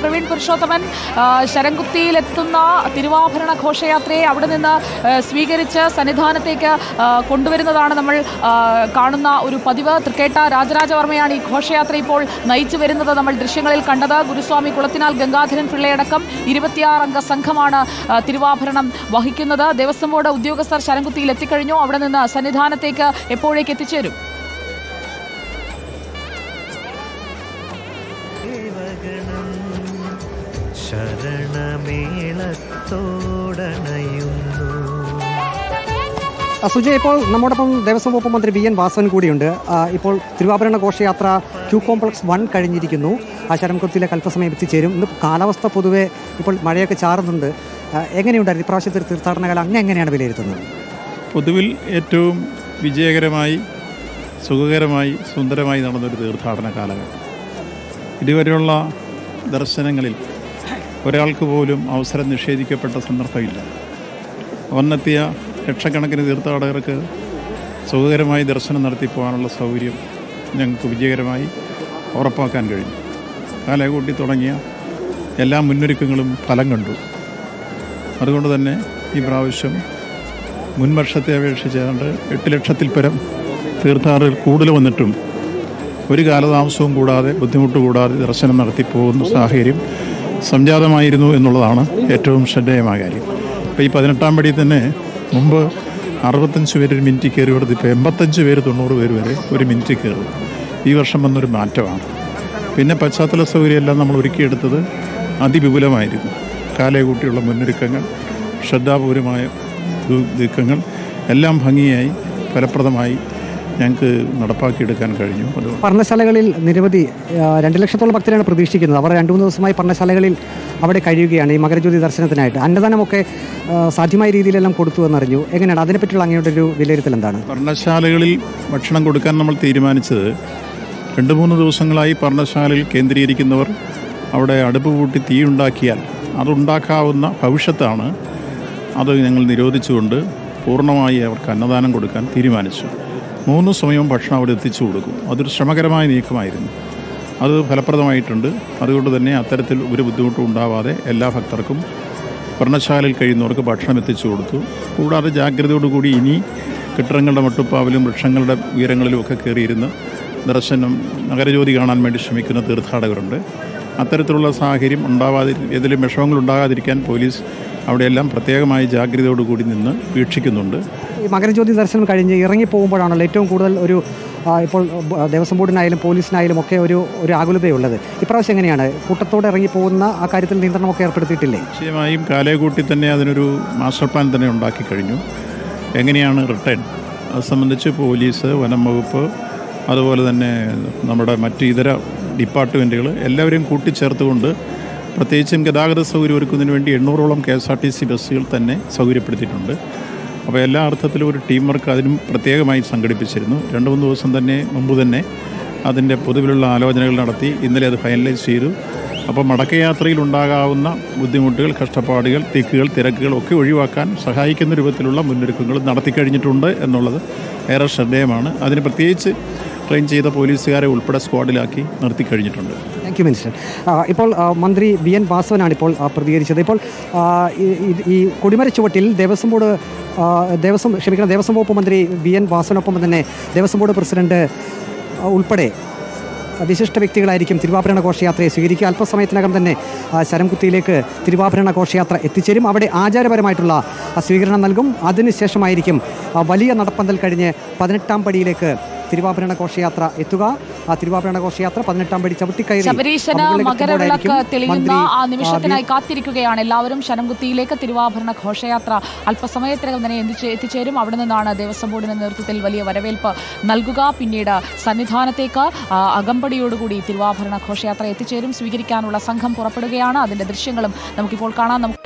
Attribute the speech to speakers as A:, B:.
A: പ്രവീൺ പുരുഷോത്തമൻ ശരംകുത്തിയിലെത്തുന്ന തിരുവാഭരണ ഘോഷയാത്രയെ അവിടെ നിന്ന് സ്വീകരിച്ച് സന്നിധാനത്തേക്ക് കൊണ്ടുവരുന്നതാണ് നമ്മൾ കാണുന്ന ഒരു പതിവ്. തൃക്കേട്ട രാജരാജവർമ്മയാണ് ഈ ഘോഷയാത്ര ഇപ്പോൾ നയിച്ചു വരുന്നത്. നമ്മൾ ദൃശ്യങ്ങളിൽ കണ്ടത് ഗുരുസ്വാമി കുളത്തിനാൽ ഗംഗാധരൻ പിള്ളയടക്കം ഇരുപത്തിയാറംഗ സംഘമാണ് തിരുവാഭരണം വഹിക്കുന്നത്. ദേവസ്വം ബോർഡ് ഉദ്യോഗസ്ഥർ ശരംകുത്തിയിൽ എത്തിക്കഴിഞ്ഞു. അവിടെ നിന്ന് സന്നിധാനത്തേക്ക് എപ്പോഴേക്ക് എത്തിച്ചേരും?
B: ദേവഗണം ശരണമേളത്തോടണയുന്നു.
C: സുജയ ഇപ്പോൾ നമ്മോടൊപ്പം ദേവസ്വം വകുപ്പ് മന്ത്രി ബി എൻ വാസവൻ കൂടിയുണ്ട്. ഇപ്പോൾ തിരുവാഭരണ ഘോഷയാത്ര ക്യൂ കോംപ്ലക്സ് വൺ കഴിഞ്ഞിരിക്കുന്നു. ആ കൽപ്പസമയം എത്തിച്ചേരും ഇന്ന് കാലാവസ്ഥ പൊതുവെ ഇപ്പോൾ മഴയൊക്കെ ചാറുന്നുണ്ട്. എങ്ങനെയുണ്ടായിരുന്നു? ഇപ്രാവശ്യത്തെ തീർത്ഥാടന കാലം അങ്ങനെ എങ്ങനെയാണ് വിലയിരുത്തുന്നത്?
D: പൊതുവിൽ ഏറ്റവും വിജയകരമായി സുഖകരമായി സുന്ദരമായി നടന്നൊരു തീർത്ഥാടന കാലഘട്ടം ഇതുവരെയുള്ള ദർശനങ്ങളിൽ ഒരാൾക്ക് പോലും അവസരം നിഷേധിക്കപ്പെട്ട സന്ദർഭമില്ല. വന്നെത്തിയ ലക്ഷക്കണക്കിന് തീർത്ഥാടകർക്ക് സുഖകരമായി ദർശനം നടത്തി പോകാനുള്ള സൗകര്യം ഞങ്ങൾക്ക് വിജയകരമായി ഉറപ്പാക്കാൻ കഴിഞ്ഞു. കാലകൂട്ടി തുടങ്ങിയ എല്ലാ മുന്നൊരുക്കങ്ങളും ഫലം കണ്ടു. അതുകൊണ്ട് തന്നെ ഈ പ്രാവശ്യം മുൻവർഷത്തെ അപേക്ഷിച്ചാണ്ട് അപേക്ഷിച്ച് എട്ട് ലക്ഷത്തിൽ പരം തീർത്ഥാടകർ കൂടുതൽ വന്നിട്ടും ഒരു കാലതാമസവും കൂടാതെ ബുദ്ധിമുട്ട് കൂടാതെ ദർശനം നടത്തി പോകുന്ന സാഹചര്യം സംജാതമായിരുന്നു എന്നുള്ളതാണ് ഏറ്റവും ശ്രദ്ധേയമായ കാര്യം. ഇപ്പോൾ ഈ പതിനെട്ടാം പടി തന്നെ മുമ്പ് അറുപത്തഞ്ച് പേര് ഒരു മിനിറ്റ് കയറി കൊടുത്ത് ഇപ്പോൾ എൺപത്തഞ്ച് പേര് തൊണ്ണൂറ് പേര് വരെ ഒരു മിനിറ്റ് കയറും ഈ വർഷം വന്നൊരു മാറ്റമാണ്. പിന്നെ പശ്ചാത്തല സൗകര്യമെല്ലാം നമ്മൾ ഒരുക്കിയെടുത്തത് അതിവിപുലമായിരുന്നു. കാലകൂട്ടിയുള്ള മുന്നൊരുക്കങ്ങൾ ശ്രദ്ധാപൂർവമായ നീക്കങ്ങൾ എല്ലാം ഭംഗിയായി ഫലപ്രദമായി ഞങ്ങൾക്ക് നടപ്പാക്കിയെടുക്കാൻ കഴിഞ്ഞു. അത്
C: പർണശാലകളിൽ നിരവധി രണ്ട് ലക്ഷത്തോളം ഭക്തരാണ് പ്രതീക്ഷിക്കുന്നത്. അവർ രണ്ട് മൂന്ന് ദിവസമായി പർണശാലകളിൽ അവിടെ കഴിയുകയാണ് ഈ മകരജ്യോതി ദർശനത്തിനായിട്ട്. അന്നദാനമൊക്കെ സാധ്യമായ രീതിയിലെല്ലാം കൊടുത്തു എന്നറിഞ്ഞു. എങ്ങനെയാണ്? അതിനെപ്പറ്റിയുള്ള അങ്ങയുടെ ഒരു വിലയിരുത്തൽ എന്താണ്?
D: പർണശാലകളിൽ ഭക്ഷണം കൊടുക്കാൻ നമ്മൾ തീരുമാനിച്ചത് രണ്ട് മൂന്ന് ദിവസങ്ങളായി പർണശാലയിൽ കേന്ദ്രീകരിക്കുന്നവർ അവിടെ അടുപ്പ് കൂട്ടി തീ ഉണ്ടാക്കിയാൽ അതുണ്ടാക്കാവുന്ന ഭവിഷ്യത്താണ്. അത് ഞങ്ങൾ നിരോധിച്ചുകൊണ്ട് പൂർണമായി അവർക്ക് അന്നദാനം കൊടുക്കാൻ തീരുമാനിച്ചു. മൂന്ന് സമയവും ഭക്ഷണം അവിടെ എത്തിച്ചു കൊടുക്കും. അതൊരു ശ്രമകരമായ നീക്കമായിരുന്നു. അത് ഫലപ്രദമായിട്ടുണ്ട്. അതുകൊണ്ട് തന്നെ അത്തരത്തിൽ ഒരു ബുദ്ധിമുട്ടും ഉണ്ടാവാതെ എല്ലാ ഭക്തർക്കും വർണശാലയിൽ കഴിയുന്നവർക്ക് ഭക്ഷണം എത്തിച്ചു കൊടുത്തു. കൂടാതെ ജാഗ്രതയോടുകൂടി ഇനി കെട്ടിടങ്ങളുടെ മട്ടുപ്പാവിലും വൃക്ഷങ്ങളുടെ ഉയരങ്ങളിലും ഒക്കെ കയറിയിരുന്ന് ദർശനം നഗരജ്യോതി കാണാൻ വേണ്ടി ശ്രമിക്കുന്ന തീർത്ഥാടകരുണ്ട്. അത്തരത്തിലുള്ള സാഹചര്യം ഉണ്ടാവാതി ഏതെങ്കിലും വിഷമങ്ങൾ ഉണ്ടാകാതിരിക്കാൻ പോലീസ് അവിടെയെല്ലാം പ്രത്യേകമായി ജാഗ്രതയോടുകൂടി നിന്ന് വീക്ഷിക്കുന്നുണ്ട്.
C: ഈ മകരജ്യോതി ദർശനം കഴിഞ്ഞ് ഇറങ്ങിപ്പോകുമ്പോഴാണല്ലോ ഏറ്റവും കൂടുതൽ ഒരു ഇപ്പോൾ ദേവസ്വം ബോർഡിനായാലും പോലീസിനായാലും ഒക്കെ ഒരു ഒരു ആകുലതയുള്ളത് ഇപ്രാവശ്യം എങ്ങനെയാണ്? കൂട്ടത്തോടെ ഇറങ്ങിപ്പോകുന്ന ആ കാര്യത്തിൽ നിയന്ത്രണമൊക്കെ ഏർപ്പെടുത്തിയിട്ടില്ലേ?
D: നിശ്ചയമായും കാലയെക്കൂട്ടി തന്നെ അതിനൊരു മാസ്റ്റർ പ്ലാൻ തന്നെ ഉണ്ടാക്കി കഴിഞ്ഞു. എങ്ങനെയാണ് റിട്ടേൺ? അത് സംബന്ധിച്ച് പോലീസ് വനം വകുപ്പ് അതുപോലെ തന്നെ നമ്മുടെ മറ്റ് ഇതര ഡിപ്പാർട്ട്മെന്റുകൾ എല്ലാവരെയും കൂട്ടിച്ചേർത്തുകൊണ്ട് പ്രത്യേകിച്ചും ഗതാഗത സൗകര്യം ഒരുക്കുന്നതിന് വേണ്ടി എണ്ണൂറോളം K S R T C ബസ്സുകൾ തന്നെ സൗകര്യപ്പെടുത്തിയിട്ടുണ്ട്. അപ്പോൾ എല്ലാ അർത്ഥത്തിലും ഒരു ടീം വർക്ക് അതിനും പ്രത്യേകമായി സംഘടിപ്പിച്ചിരുന്നു. രണ്ട് മൂന്ന് ദിവസം തന്നെ മുമ്പ് തന്നെ അതിന്റെ പൊതുവിലുള്ള ആലോചനകൾ നടത്തി ഇന്നലെ അത് ഫൈനലൈസ് ചെയ്തു. അപ്പോൾ മടക്കയാത്രയിൽ ഉണ്ടാകാവുന്ന ബുദ്ധിമുട്ടുകൾ കഷ്ടപ്പാടുകൾ തിക്കുകൾ തിരക്കുകൾ ഒക്കെ ഒഴിവാക്കാൻ സഹായിക്കുന്ന രൂപത്തിലുള്ള മുന്നൊരുക്കങ്ങൾ നടത്തിക്കഴിഞ്ഞിട്ടുണ്ട് എന്നുള്ളത് ഏറെ ശ്രദ്ധേയമാണ്. അതിന് പ്രത്യേകിച്ച് ട്രെയിൻ ചെയ്ത പോലീസുകാരെ ഉൾപ്പെടെ സ്ക്വാഡിലാക്കി നിർത്തി കഴിഞ്ഞിട്ടുണ്ട്.
C: താങ്ക് യു മിനിസ്റ്റർ ഇപ്പോൾ മന്ത്രി ബി എൻ വാസവനാണ് ഇപ്പോൾ പ്രതികരിച്ചത്. ഇപ്പോൾ ഈ- കൊടിമര ചുവട്ടിൽ ദേവസ്വം ബോർഡ് ദേവസ്വം ക്ഷമിക്കണം ദേവസ്വം വകുപ്പ് മന്ത്രി ബി എൻ വാസവനൊപ്പം തന്നെ ദേവസ്വം ബോർഡ് പ്രസിഡന്റ് ഉൾപ്പെടെ വിശിഷ്ട വ്യക്തികളായിരിക്കും തിരുവാഭരണ ഘോഷയാത്രയെ സ്വീകരിക്കുക. അല്പസമയത്തിനകം തന്നെ ശരംകുത്തിയിലേക്ക് തിരുവാഭരണ ഘോഷയാത്ര എത്തിച്ചേരും. അവിടെ ആചാരപരമായിട്ടുള്ള സ്വീകരണം നൽകും. അതിനുശേഷമായിരിക്കും വലിയ നടപ്പന്തൽ കഴിഞ്ഞ് പതിനെട്ടാം പടിയിലേക്ക് തിരുവാഭരണ ഘോഷയാത്ര എത്തുക. ആ തിരുവാഭരണ ഘോഷയാത്ര പതിനെട്ടാം പടി ചവിട്ടിക്കയറി.
A: മകരവിളക്ക് തെളിയുന്ന ആ നിമിഷത്തിനായി കാത്തിരിക്കുകയാണ്. എല്ലാവരും ശനംകുത്തിയിലേക്ക് തിരുവാഭരണ ഘോഷയാത്ര അല്പസമയത്തിനകം തന്നെ എത്തിച്ചേ- എത്തിച്ചേരും. അവിടെ നിന്നാണ് ദേവസ്വം ബോർഡിന്റെ നേതൃത്വത്തിൽ വലിയ വരവേൽപ്പ് നൽകുക. പിന്നീട് സന്നിധാനത്തേക്ക് അകമ്പടിയോടുകൂടി തിരുവാഭരണ ഘോഷയാത്ര എത്തിച്ചേരും. സ്വീകരിക്കാനുള്ള സംഘം പുറപ്പെടുകയാണ്. അതിന്റെ ദൃശ്യങ്ങളും നമുക്കിപ്പോൾ കാണാം. നമുക്ക്